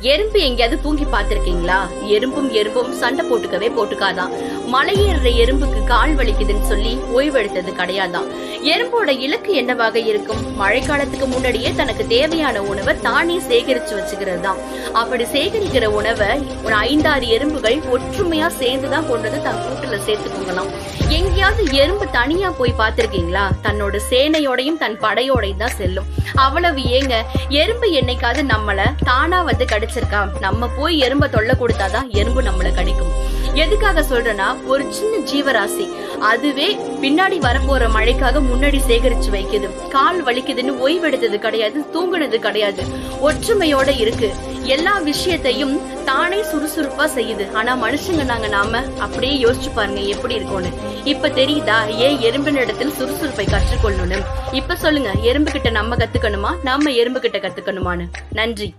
எறும்பு எங்கேயாவது தூங்கி பாத்திருக்கீங்களா எறும்பும் எறும்பும் சண்டை போட்டுக்கவே போட்டுக்காதான். மலையேறுற எறும்புக்கு கால் வலிக்குதுன்னு சொல்லி ஓய்வெடுத்தது கிடையாதான். எறும்போட இலக்கு என்னவாக இருக்கும்? மழைக்காலத்துக்கு முன்னாடியே தனக்கு தேவையான உணவை தானே சேகரிச்சு வச்சுக்கிறது தான் அப்படி சேகரிக்கிற உணவை ஐந்தாறு எறும்புகள் ஒற்றுமையா சேர்ந்துதான் கொண்டு வந்து தன் கூட்டுல சேர்த்துக்கோங்களாம். எங்கேயாவது எறும்பு தனியா போய் பாத்திருக்கீங்களா தன்னோட சேனையோடையும் தன் படையோடையும் தான் செல்லும். அவ்வளவு ஏங்க எறும்பு என்னைக்காவது நம்மள தானா வந்து கிடைச்சிருக்கா? நம்ம போய் எறும்ப தொல்லை கொடுத்தாதான் எறும்பு நம்மள கிடைக்கும் எதுக்காக சொல்றேன்னா ஒரு சின்ன ஜீவராசி அதுவே பின்னாடி வரப்போற மழைக்காக முன்னாடி சேகரிச்சு வைக்குது. கால் வலிக்குதுன்னு ஓய்வெடுத்தது கிடையாது தூங்குனது கிடையாது. ஒற்றுமையோட இருக்கு. எல்லா விஷயத்தையும் தானே சுறுசுறுப்பா செய்யுது. ஆனா மனுஷங்க நாங்க நாம அப்படியே யோசிச்சு பாருங்க எப்படி இருக்கும்னு. இப்ப தெரியுதா ஏன் எறும்பின் இடத்தில் சுறுசுறுப்பை கற்றுக்கொள்ளணும் இப்ப சொல்லுங்க எறும்பு கிட்ட நம்ம கத்துக்கணுமா? நம்ம எறும்பு கிட்ட கத்துக்கணுமான்னு. நன்றி.